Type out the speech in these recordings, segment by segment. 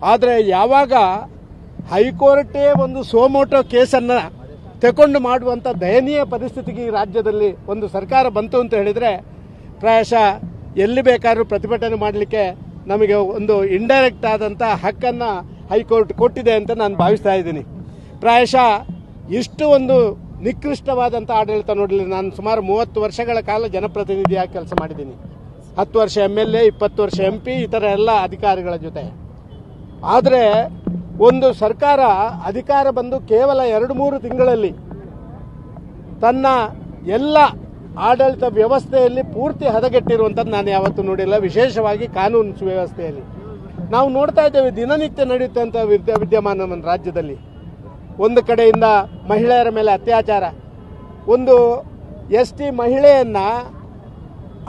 ಆದರೆ ಯಾವಾಗ ಹೈಕೋರ್ಟೇ ಒಂದು ಸೋಮೋಟೋ ಕೇಸನ್ನು ತಗೊಂಡು ಮಾಡುವಂಥ ದಯನೀಯ ಪರಿಸ್ಥಿತಿಗೆ ಈ ರಾಜ್ಯದಲ್ಲಿ ಒಂದು ಸರ್ಕಾರ ಬಂತು ಅಂತ ಹೇಳಿದರೆ ಪ್ರಾಯಶಃ ಎಲ್ಲಿ ಬೇಕಾದ್ರೂ ಪ್ರತಿಭಟನೆ ಮಾಡಲಿಕ್ಕೆ ನಮಗೆ ಒಂದು ಇಂಡೈರೆಕ್ಟ್ ಆದಂಥ ಹಕ್ಕನ್ನು ಹೈಕೋರ್ಟ್ ಕೊಟ್ಟಿದೆ ಅಂತ ನಾನು ಭಾವಿಸ್ತಾ ಇದ್ದೀನಿ. ಪ್ರಾಯಶಃ ಇಷ್ಟು ಒಂದು ನಿಕೃಷ್ಟವಾದಂಥ ಆಡಳಿತ ನೋಡಲಿ ನಾನು ಸುಮಾರು ಮೂವತ್ತು ವರ್ಷಗಳ ಕಾಲ ಜನಪ್ರತಿನಿಧಿಯಾಗಿ ಕೆಲಸ ಮಾಡಿದ್ದೀನಿ. ಹತ್ತು ವರ್ಷ ಎಂ ಎಲ್ ಎ ಇಪ್ಪತ್ತು ವರ್ಷ ಎಂ ಪಿ ಈ ಥರ ಎಲ್ಲ ಅಧಿಕಾರಿಗಳ ಜೊತೆ. ಆದರೆ ಒಂದು ಸರ್ಕಾರ ಅಧಿಕಾರ ಬಂದು ಕೇವಲ ಎರಡು ಮೂರು ತಿಂಗಳಲ್ಲಿ ತನ್ನ ಎಲ್ಲ ಆಡಳಿತ ವ್ಯವಸ್ಥೆಯಲ್ಲಿ ಪೂರ್ತಿ ಹದಗೆಟ್ಟಿರುವಂಥದ್ದು ನಾನು ಯಾವತ್ತೂ ನೋಡಿಲ್ಲ, ವಿಶೇಷವಾಗಿ ಕಾನೂನು ಸುವ್ಯವಸ್ಥೆಯಲ್ಲಿ. ನಾವು ನೋಡ್ತಾ ಇದ್ದೇವೆ, ದಿನನಿತ್ಯ ನಡೆಯುತ್ತಂಥ ವಿದ್ಯ ವಿದ್ಯಮಾನ ನಮ್ಮ ರಾಜ್ಯದಲ್ಲಿ. ಒಂದು ಕಡೆಯಿಂದ ಮಹಿಳೆಯರ ಮೇಲೆ ಅತ್ಯಾಚಾರ. ಒಂದು ಎಸ್ ಟಿ ಮಹಿಳೆಯನ್ನು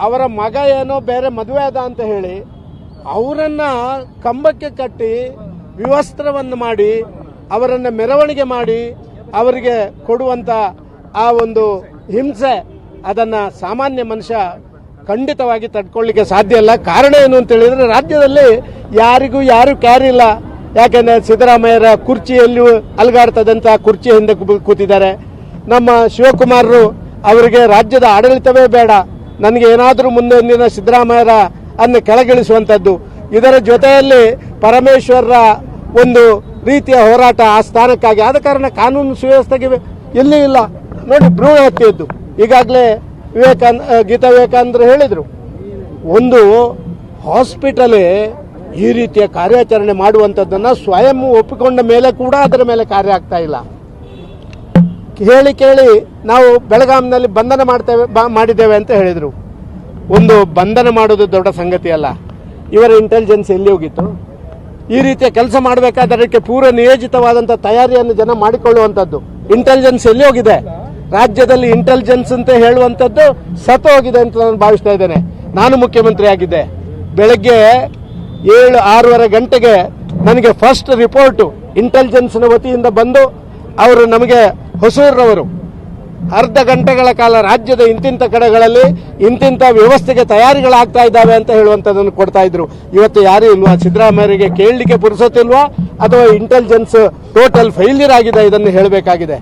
ಅವರ ಮಗ ಏನೋ ಬೇರೆ ಮದುವೆ ಆದ ಅಂತ ಹೇಳಿ ಅವರನ್ನ ಕಂಬಕ್ಕೆ ಕಟ್ಟಿ ವಿವಸ್ತ್ರವನ್ನು ಮಾಡಿ, ಅವರನ್ನು ಮೆರವಣಿಗೆ ಮಾಡಿ, ಅವರಿಗೆ ಕೊಡುವಂತ ಆ ಒಂದು ಹಿಂಸೆ ಅದನ್ನ ಸಾಮಾನ್ಯ ಮನುಷ್ಯ ಖಂಡಿತವಾಗಿ ತಡ್ಕೊಳ್ಳಿಕ್ಕೆ ಸಾಧ್ಯ ಇಲ್ಲ. ಕಾರಣ ಏನು ಅಂತ ಹೇಳಿದ್ರೆ, ರಾಜ್ಯದಲ್ಲಿ ಯಾರಿಗೂ ಯಾರು ಕ್ಯಾರಿ ಇಲ್ಲ. ಯಾಕಂದ್ರೆ ಸಿದ್ದರಾಮಯ್ಯರ ಕುರ್ಚಿಯಲ್ಲಿ ಅಲ್ಗಾಡ್ತದಂತ ಕುರ್ಚಿ ಹಿಂದೆ ಕೂತಿದ್ದಾರೆ. ನಮ್ಮ ಶಿವಕುಮಾರರು, ಅವರಿಗೆ ರಾಜ್ಯದ ಆಡಳಿತವೇ ಬೇಡ. ನನಗೆ ಏನಾದರೂ ಮುಂದೆ ಸಿದ್ದರಾಮಯ್ಯರ ಅನ್ನು ಕೆಳಗಿಳಿಸುವಂಥದ್ದು. ಇದರ ಜೊತೆಯಲ್ಲಿ ಪರಮೇಶ್ವರರ ಒಂದು ರೀತಿಯ ಹೋರಾಟ ಆ ಸ್ಥಾನಕ್ಕಾಗಿ. ಆದ ಕಾರಣ ಕಾನೂನು ಸುವ್ಯವಸ್ಥೆಗೆ ಎಲ್ಲಿ ಇಲ್ಲ. ನೋಡಿ ಭ್ರೂಣ ಹತ್ಯೆಯದ್ದು. ಈಗಾಗಲೇ ವಿವೇಕಾನಂದ ಆ, ಗೀತಾ ವಿವೇಕಾನಂದರು ಹೇಳಿದರು. ಒಂದು ಹಾಸ್ಪಿಟಲೇ ಈ ರೀತಿಯ ಕಾರ್ಯಾಚರಣೆ ಮಾಡುವಂಥದ್ದನ್ನು ಸ್ವಯಂ ಒಪ್ಪಿಕೊಂಡ ಮೇಲೆ ಕೂಡ ಅದರ ಮೇಲೆ ಕಾರ್ಯ ಆಗ್ತಾ ಇಲ್ಲ. ಹೇಳಿ ಕೇಳಿ ನಾವು ಬೆಳಗಾಂನಲ್ಲಿ ಬಂಧನ ಮಾಡ್ತೇವೆ ಮಾಡಿದ್ದೇವೆ ಅಂತ ಹೇಳಿದರು. ಒಂದು ಬಂಧನ ಮಾಡೋದು ದೊಡ್ಡ ಸಂಗತಿ ಅಲ್ಲ. ಇವರ ಇಂಟೆಲಿಜೆನ್ಸ್ ಎಲ್ಲಿ ಹೋಗಿತ್ತು? ಈ ರೀತಿಯ ಕೆಲಸ ಮಾಡಬೇಕಾದ್ರೆ ಅದಕ್ಕೆ ಪೂರ್ವ ನಿಯೋಜಿತವಾದಂಥ ತಯಾರಿಯನ್ನು ಜನ ಮಾಡಿಕೊಳ್ಳುವಂಥದ್ದು ಇಂಟೆಲಿಜೆನ್ಸ್ ಎಲ್ಲಿ ಹೋಗಿದೆ? ರಾಜ್ಯದಲ್ಲಿ ಇಂಟೆಲಿಜೆನ್ಸ್ ಅಂತ ಹೇಳುವಂಥದ್ದು ಸತ್ತು ಹೋಗಿದೆ ಅಂತ ನಾನು ಭಾವಿಸ್ತಾ ಇದ್ದೇನೆ. ನಾನು ಮುಖ್ಯಮಂತ್ರಿ ಆಗಿದ್ದೆ. ಬೆಳಗ್ಗೆ ಏಳು ಆರೂವರೆ ಗಂಟೆಗೆ ನನಗೆ ಫಸ್ಟ್ ರಿಪೋರ್ಟು ಇಂಟೆಲಿಜೆನ್ಸ್ನ ವತಿಯಿಂದ ಬಂದು ಅವರು ನಮಗೆ ಹೊಸೂರ್ರವರು ಅರ್ಧ ಗಂಟೆಗಳ ಕಾಲ ರಾಜ್ಯದ ಇಂತಿಂಥ ಕಡೆಗಳಲ್ಲಿ ಇಂತಿಂಥ ವ್ಯವಸ್ಥೆಗೆ ತಯಾರಿಗಳಾಗ್ತಾ ಇದ್ದಾವೆ ಅಂತ ಹೇಳುವಂಥದ್ದನ್ನು ಕೊಡ್ತಾ ಇದ್ರು. ಇವತ್ತು ಯಾರೂ ಇಲ್ವಾ? ಸಿದ್ದರಾಮಯ್ಯರಿಗೆ ಕೇಳಲಿಕ್ಕೆ ಪುರುಸತ್ತಿಲ್ವಾ? ಅಥವಾ ಇಂಟೆಲಿಜೆನ್ಸ್ ಟೋಟಲ್ ಫೈಲ್ಯೂರ್ ಆಗಿದೆ ಇದನ್ನು ಹೇಳಬೇಕಾಗಿದೆ?